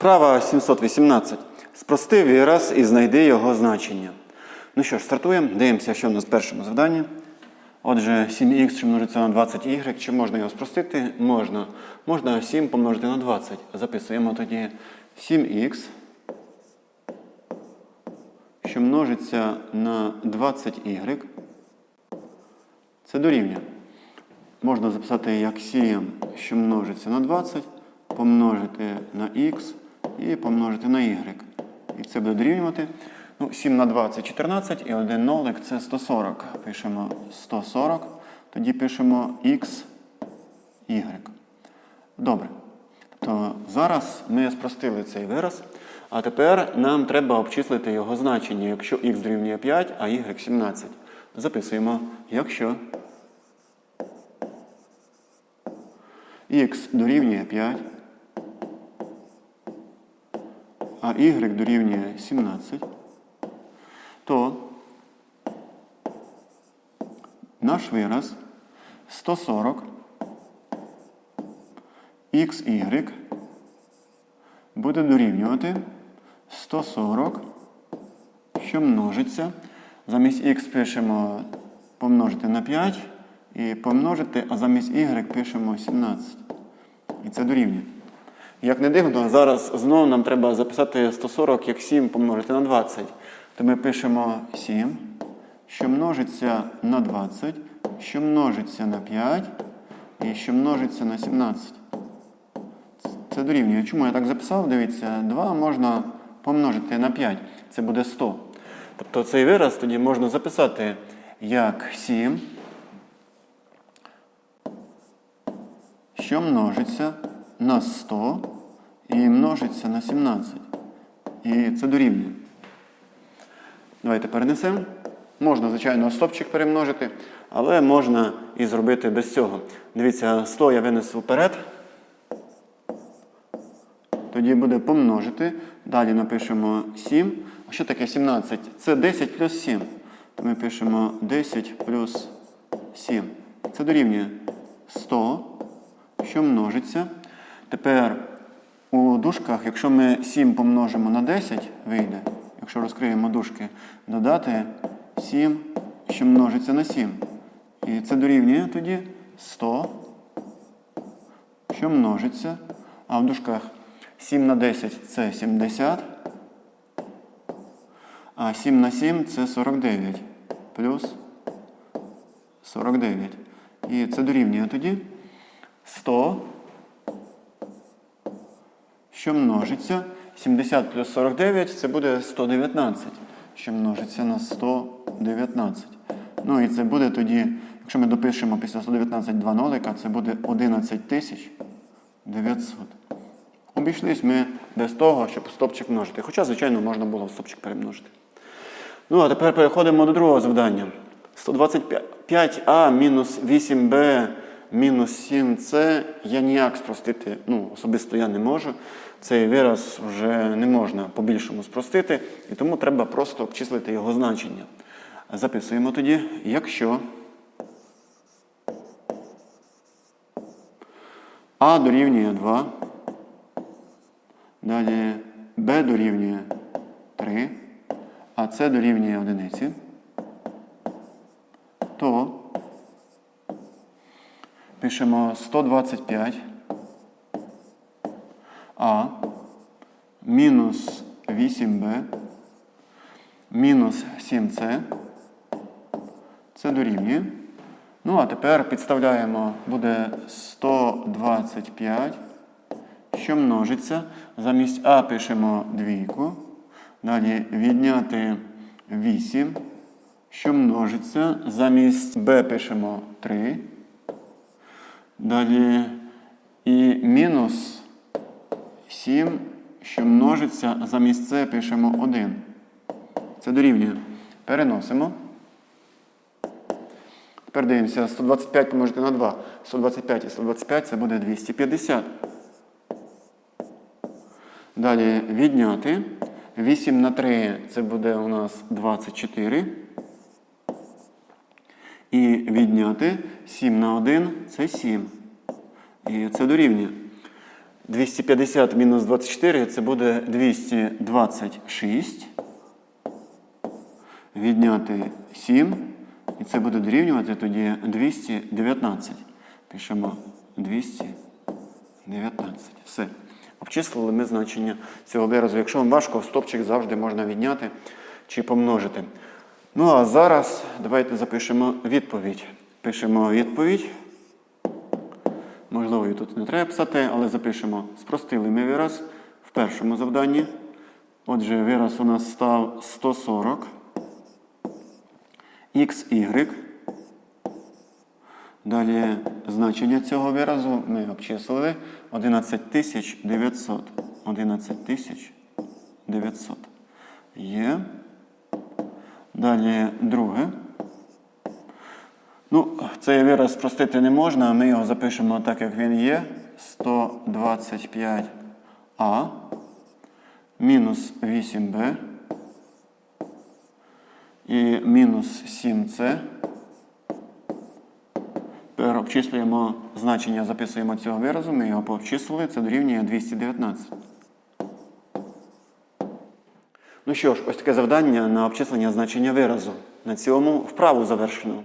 Вправа 718. Спрости вираз і знайди його значення. Ну що ж, стартуємо. Дивимося, що в нас в першому завданні. Отже, 7х, що множиться на 20y. Чи можна його спростити? Можна. Можна 7 помножити на 20. Записуємо тоді 7х, що множиться на 20y. Це дорівнює. Можна записати як 7, що множиться на 20, помножити на х і помножити на y. І це буде дорівнювати. Ну, 7 на 2 це 14, і один нолик це 140. Пишемо 140, тоді пишемо x, y. Добре. Тобто зараз ми спростили цей вираз, а тепер нам треба обчислити його значення, якщо х дорівнює 5, а y 17. Записуємо, якщо х дорівнює 5, а y дорівнює 17, то наш вираз 140 xy буде дорівнювати 140, що множиться. Замість х пишемо помножити на 5 і помножити, а замість y пишемо 17. І це дорівнює. Як не дивно, зараз знову нам треба записати 140 як 7 помножити на 20. То ми пишемо 7, що множиться на 20, що множиться на 5 і що множиться на 17. Це дорівнює. Чому я так записав? Дивіться, 2 можна помножити на 5. Це буде 100. Тобто цей вираз тоді можна записати як 7, що множиться на 100 і множиться на 17. І це дорівнює. Давайте перенесемо. Можна, звичайно, стопчик перемножити, але можна і зробити без цього. Дивіться, 100 я винесу вперед. Тоді буде помножити. Далі напишемо 7. А що таке 17? Це 10 плюс 7. То ми пишемо 10 плюс 7. Це дорівнює 100, що множиться. Тепер у дужках, якщо ми 7 помножимо на 10, вийде, якщо розкриємо дужки, додати 7, що множиться на 7. І це дорівнює тоді 100, що множиться. А в дужках 7 на 10 це 70. А 7 на 7 це 49. Плюс 49. І це дорівнює тоді 100, що множиться. 70 плюс 49 це буде 119, що множиться на 119. Ну і це буде тоді, якщо ми допишемо після 119 два нолика, це буде 11 900. Обійшлись ми без того, щоб стопчик множити. Хоча, звичайно, можна було стопчик перемножити. Ну, а тепер переходимо до другого завдання. 125а мінус 8b мінус 7c я ніяк спростити, ну, особисто я не можу. Цей вираз вже не можна по-більшому спростити, і тому треба просто обчислити його значення. Записуємо тоді, якщо а дорівнює 2, далі b дорівнює 3, а це дорівнює одиниці, то пишемо 125 а мінус 8b мінус 7c. Це дорівнює. Ну, а тепер підставляємо, буде 125, що множиться. Замість А пишемо двійку. Далі відняти 8, що множиться. Замість Б пишемо 3. Далі і мінус 7, що множиться, замість С пишемо 1. Це дорівнює. Переносимо. Тепер дивимося, 125 помножити на 2. 125 і 125 це буде 250. Далі відняти. 8 на 3 це буде у нас 24. І відняти 7 на 1 це 7. І це дорівнює. 250 мінус 24 це буде 226. Відняти 7. І це буде дорівнювати тоді 219. Пишемо 219. Все. Обчислили ми значення цього виразу. Якщо вам важко, стопчик завжди можна відняти чи помножити. Ну а зараз давайте запишемо відповідь. Пишемо відповідь. Можливо, і тут не треба писати, але запишемо спростили ми вираз в першому завданні. Отже, вираз у нас став 140 xy. Далі значення цього виразу ми обчислили 11900. 11900. Є. Далі друге. Ну, цей вираз спростити не можна, ми його запишемо так, як він є. 125а мінус 8b і мінус 7c. Тепер обчислюємо значення, записуємо цього виразу, ми його пообчислили, це дорівнює 219. Ну що ж, ось таке завдання на обчислення значення виразу. На цьому вправу завершено.